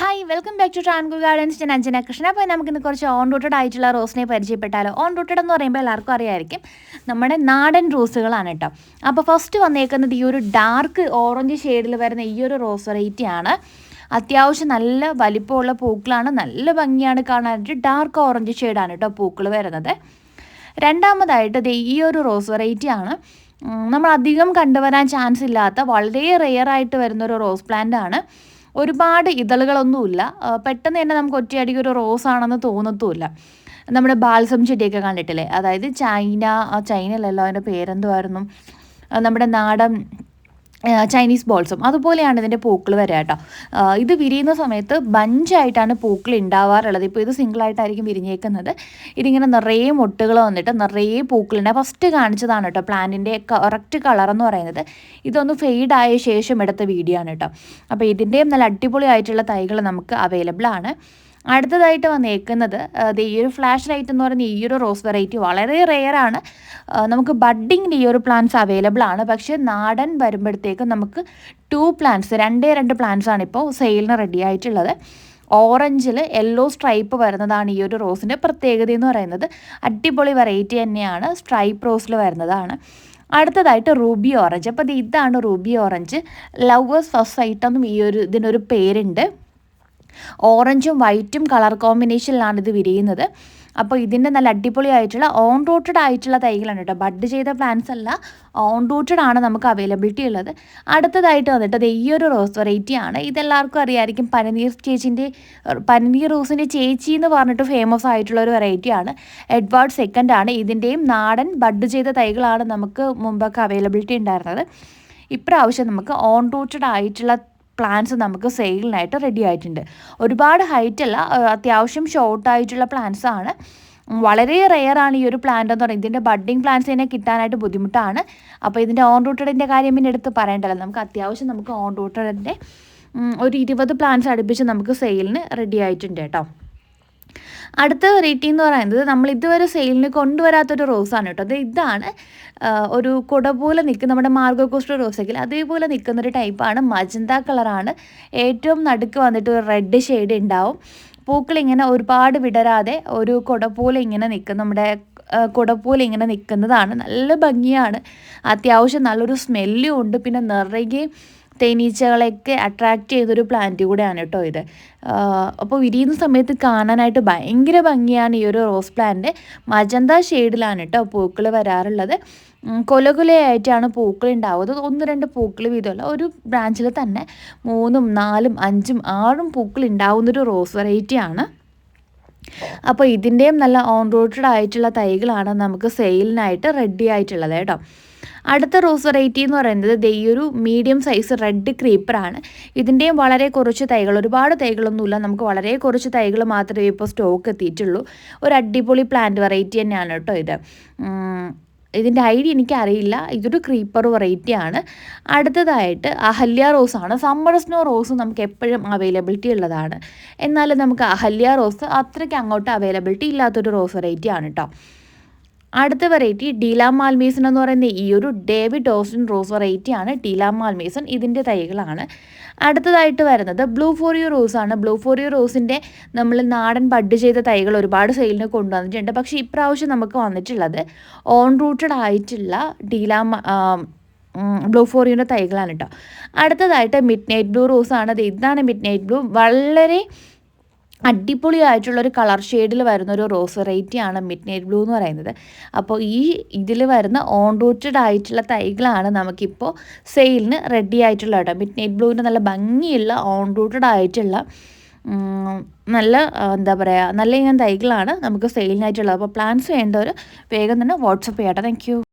Hi welcome back to Travancore gardens ഞാൻ അഞ്ജന കൃഷ്ണ അപ്പോൾ നമുക്കിന്ന് കുറച്ച് ഓൺ റൂട്ടഡ് ആയിട്ടുള്ള റോസിനെ പരിചയപ്പെട്ടാലോ? ഓൺ റൂട്ടഡ് എന്ന് പറയുമ്പോൾ എല്ലാവർക്കും അറിയായിരിക്കും. നമ്മുടെ നാടൻ റോസുകളാണ് കേട്ടോ. അപ്പോൾ ഫസ്റ്റ് വന്നേക്കുന്നത് ഈ ഒരു ഡാർക്ക് ഓറഞ്ച് ഷെയ്ഡിൽ വരുന്ന ഈ ഒരു റോസ് വെറൈറ്റി ആണ്. അത്യാവശ്യം നല്ല വലിപ്പമുള്ള പൂക്കളാണ്. നല്ല ഭംഗിയാണ് കാണാനായിട്ട് ഡാർക്ക് ഓറഞ്ച് ഷെയ്ഡാണ് കേട്ടോ പൂക്കൾ വരുന്നത്. രണ്ടാമതായിട്ട് ഇത് ഈ ഒരു റോസ് വെറൈറ്റി ആണ്. നമ്മൾ അധികം കണ്ടുവരാൻ ചാൻസ് ഇല്ലാത്ത വളരെ റെയർ ആയിട്ട് വരുന്ന ഒരു റോസ് പ്ലാന്റ് ആണ്. ഒരുപാട് ഇതളുകളൊന്നുമില്ല. പെട്ടെന്ന് തന്നെ നമുക്ക് ഒറ്റയടിക്ക് ഒരു റോസ് ആണെന്ന് തോന്നത്തുമില്ല. നമ്മുടെ ബാൽസം ചെടിയൊക്കെ കണ്ടിട്ടില്ലേ? അതായത് ചൈന ചൈനയിലല്ലോ അതിന്റെ പേരെന്തുമായിരുന്നു നമ്മുടെ നാടൻ ചൈനീസ് ബോൾസും അതുപോലെയാണ് ഇതിന്റെ പൂക്കൾ വരിക കേട്ടോ. ഇത് വിരിയുന്ന സമയത്ത് ബഞ്ചായിട്ടാണ് പൂക്കൾ ഉണ്ടാവാറുള്ളത് ഇപ്പോൾ ഇത് സിംഗിളായിട്ടായിരിക്കും വിരിഞ്ഞേക്കുന്നത്. ഇതിങ്ങനെ നിറയെ മുട്ടുകൾ വന്നിട്ട് നിറയെ പൂക്കളുണ്ട്. ഫസ്റ്റ് കാണിച്ചതാണ് കേട്ടോ പ്ലാന്റിന്റെ കറക്റ്റ് കളർ എന്ന് പറയുന്നത്. ഇതൊന്ന് ഫെയ്ഡായ ശേഷം എടുത്ത വീഡിയോ ആണ് കേട്ടോ. അപ്പോൾ ഇതിന്റെയും നല്ല അടിപൊളിയായിട്ടുള്ള തൈകൾ നമുക്ക് അവൈലബിൾ ആണ്. അടുത്തതായിട്ട് വന്നേക്കുന്നത് ഈ ഒരു ഫ്ലാഷ് ലൈറ്റ് എന്ന് പറയുന്ന ഈ ഒരു റോസ് വെറൈറ്റി വളരെ റെയറാണ് നമുക്ക് ബഡ്ഡിങ്ങിന്റെ ഈ ഒരു പ്ലാന്റ്സ് അവൈലബിൾ ആണ്. പക്ഷേ നാടൻ വരുമ്പോഴത്തേക്കും നമുക്ക് ടു പ്ലാന്റ്സ് രണ്ടേ രണ്ട് പ്ലാന്റ്സ് ആണ് ഇപ്പോൾ സെയിലിന് റെഡി ആയിട്ടുള്ളത്. ഓറഞ്ചിൽ യെല്ലോ സ്ട്രൈപ്പ് വരുന്നതാണ് ഈ ഒരു റോസിന്റെ പ്രത്യേകത എന്ന് പറയുന്നത്. അടിപൊളി വെറൈറ്റി തന്നെയാണ് സ്ട്രൈപ്പ് റോസിൽ വരുന്നതാണ്. അടുത്തതായിട്ട് റൂബി ഓറഞ്ച് അപ്പോൾ ഇത് ഇതാണ് ruby orange lovers first item ഈ ഒരു ഇതിനൊരു പേരുണ്ട്. ഓറഞ്ചും വൈറ്റും കളർ കോമ്പിനേഷനിലാണ് ഇത് വിരിയുന്നത്. അപ്പോൾ ഇതിന്റെ നല്ല അടിപൊളി ആയിട്ടുള്ള ഓൺ റൂട്ടഡ് ആയിട്ടുള്ള തൈകളാണ് കേട്ടോ. ബഡ് ചെയ്ത പ്ലാന്റ്സ് അല്ല ഓൺ റൂട്ടഡ് ആണ് നമുക്ക് അവൈലബിലിറ്റി ഉള്ളത്. അടുത്തതായിട്ട് വന്നിട്ട് ഈ ഒരു റോസ് വെറൈറ്റി ആണ്. ഇതെല്ലാവർക്കും അറിയാമായിരിക്കും പനനീർ ചേച്ചിന്റെ പനനീർ റോസിന്റെ ചേച്ചി എന്ന് പറഞ്ഞിട്ട് ഫേമസ് ആയിട്ടുള്ള ഒരു വെറൈറ്റിയാണ് എഡ്വാർഡ് സെക്കൻഡ് ആണ്. ഇതിന്റെയും നാടൻ ബഡ് ചെയ്ത തൈകളാണ് നമുക്ക് മുമ്പൊക്കെ അവൈലബിലിറ്റി ഉണ്ടായിരുന്നത്. ഇപ്രാവശ്യം നമുക്ക് ഓൺ റൂട്ടഡ് ആയിട്ടുള്ള പ്ലാന്റ്സ് നമുക്ക് സെയിലിനായിട്ട് റെഡി ആയിട്ടുണ്ട്. ഒരുപാട് ഹൈറ്റ് അല്ല അത്യാവശ്യം ഷോർട്ടായിട്ടുള്ള പ്ലാന്റ്സ് ആണ്. വളരെ റെയർ ആണ് ഈ ഒരു പ്ലാന്റ് എന്ന് പറയുന്നത്. ഇതിന്റെ ബഡ്ഡിങ് പ്ലാന്റ്സ് തന്നെ കിട്ടാനായിട്ട് ബുദ്ധിമുട്ടാണ്. അപ്പോൾ ഇതിന്റെ ഓൺ റൂട്ടഡിന്റെ കാര്യം പിന്നെ എടുത്ത് പറയേണ്ടല്ലോ നമുക്ക് അത്യാവശ്യം നമുക്ക് ഓൺ റൂട്ടഡിന്റെ ഒരു ഇരുപത് പ്ലാന്റ്സ് അടുപ്പിച്ച് നമുക്ക് സെയിലിന് റെഡി ആയിട്ടുണ്ട് കേട്ടോ. അടുത്ത വെറൈറ്റി എന്ന് പറയുന്നത് നമ്മൾ ഇതുവരെ സെയിലിന് കൊണ്ടുവരാത്തൊരു റോസാണ് കേട്ടോ. അത് ഇതാണ് ഒരു കുട പോലെ നിൽക്കുന്ന നമ്മുടെ മാർഗോ കോസ്റ്റർ റോസെങ്കിൽ അതേപോലെ നിൽക്കുന്നൊരു ടൈപ്പാണ് മജന്ത കളറാണ് ഏറ്റവും നടുക്ക് വന്നിട്ട് ഒരു റെഡ് ഷെയ്ഡ് ഉണ്ടാവും. പൂക്കൾ ഇങ്ങനെ ഒരുപാട് വിടരാതെ ഒരു കുട പോലെ ഇങ്ങനെ നിൽക്കും നമ്മുടെ കുട പോലെ ഇങ്ങനെ നിൽക്കുന്നതാണ്. നല്ല ഭംഗിയാണ്. അത്യാവശ്യം നല്ലൊരു സ്മെല്ലും ഉണ്ട്. പിന്നെ നിറയെ തേനീച്ചകളെയൊക്കെ അട്രാക്റ്റ് ചെയ്തൊരു പ്ലാന്റ് കൂടെയാണ് കേട്ടോ ഇത്. അപ്പോൾ വിരിയുന്ന സമയത്ത് കാണാനായിട്ട് ഭയങ്കര ഭംഗിയാണ് ഈ ഒരു റോസ് പ്ലാന്റ് മജന്ത ഷെയ്ഡിലാണ് കേട്ടോ പൂക്കൾ വരാറുള്ളത്. കൊലകുലയായിട്ടാണ് പൂക്കൾ ഉണ്ടാവുന്നത്. ഒന്ന് രണ്ട് പൂക്കൾ വീതമല്ല ഒരു ബ്രാഞ്ചിൽ തന്നെ മൂന്നും നാലും അഞ്ചും ആറും പൂക്കൾ ഉണ്ടാവുന്നൊരു റോസ് വെറൈറ്റിയാണ് അപ്പോൾ ഇതിന്റെയും നല്ല ഓൺ റൂട്ടഡ് ആയിട്ടുള്ള തൈകളാണ് നമുക്ക് സെയിലിനായിട്ട് റെഡി ആയിട്ടുള്ളത് കേട്ടോ. അടുത്ത റോസ് വെറൈറ്റി എന്ന് പറയുന്നത് ഈ ഒരു മീഡിയം സൈസ് റെഡ് ക്രീപ്പറാണ്. ഇതിന്റെയും വളരെ കുറച്ച് തൈകൾ ഒരുപാട് തൈകളൊന്നുമില്ല നമുക്ക് വളരെ കുറച്ച് തൈകൾ മാത്രമേ ഇപ്പോൾ സ്റ്റോക്ക് എത്തിയിട്ടുള്ളൂ. ഒരു അടിപൊളി പ്ലാന്റ് വെറൈറ്റി തന്നെയാണ് കേട്ടോ ഇത്. ഇതിന്റെ ഐഡിയ എനിക്കറിയില്ല. ഇതൊരു ക്രീപ്പർ വെറൈറ്റി ആണ്. അടുത്തതായിട്ട് അഹല്യ റോസാണ് സമ്മർ സ്നോ റോസ് നമുക്ക് എപ്പോഴും അവൈലബിലിറ്റി ഉള്ളതാണ്. എന്നാലും നമുക്ക് അഹല്യ റോസ് അത്രയ്ക്ക് അങ്ങോട്ട് അവൈലബിലിറ്റി ഇല്ലാത്തൊരു റോസ് വെറൈറ്റി ആണ് കേട്ടോ. അടുത്ത വെറൈറ്റി ഡീലാ മാൽമേസൺ എന്ന് പറയുന്ന ഈ ഒരു ഡേവിഡ് ഓസ്റ്റിൻ റോസ് വെറൈറ്റി ആണ് ഡീലാ മാൽമേസൺ ഇതിന്റെ തൈകളാണ്. അടുത്തതായിട്ട് വരുന്നത് ബ്ലൂ ഫോറിയോ റോസ് ആണ്. ബ്ലൂ ഫോറിയോ റോസിന്റെ നമ്മൾ നാടൻ ബഡ് ചെയ്ത തൈകൾ ഒരുപാട് സെയിലിന് കൊണ്ടുവന്നിട്ടുണ്ട്. പക്ഷേ ഇപ്രാവശ്യം നമുക്ക് വന്നിട്ടുള്ളത് ഓൺ റൂട്ടഡ് ആയിട്ടുള്ള ഡീലാ ബ്ലൂ ഫോറിയോന്റെ തൈകളാണ് കേട്ടോ അടുത്തതായിട്ട് മിഡ് നൈറ്റ് ബ്ലൂ ആണ്. അത് ഇതാണ് മിഡ് നൈറ്റ് ബ്ലൂ വളരെ അടിപൊളിയായിട്ടുള്ളൊരു കളർ ഷെയ്ഡിൽ വരുന്ന ഒരു റോസ് വെറൈറ്റിയാണ് മിഡ് നൈറ്റ് ബ്ലൂ എന്ന് പറയുന്നത്. അപ്പോൾ ഈ ഇതിൽ വരുന്ന ഓൺ റൂട്ടഡ് ആയിട്ടുള്ള തൈകളാണ് നമുക്കിപ്പോൾ സെയിലിന് റെഡി ആയിട്ടുള്ള കേട്ടോ. മിഡ് നൈറ്റ് ബ്ലൂവിന്റെ നല്ല ഭംഗിയുള്ള ഓൺ റൂട്ടഡ് ആയിട്ടുള്ള നല്ല എന്താ പറയുക നല്ല ഇനം തൈകളാണ് നമുക്ക് സെയിലിനായിട്ടുള്ളത്. അപ്പോൾ പ്ലാൻസ് വേണ്ടവർ വേഗം തന്നെ വാട്സപ്പ് ചെയ്യട്ടെ. താങ്ക്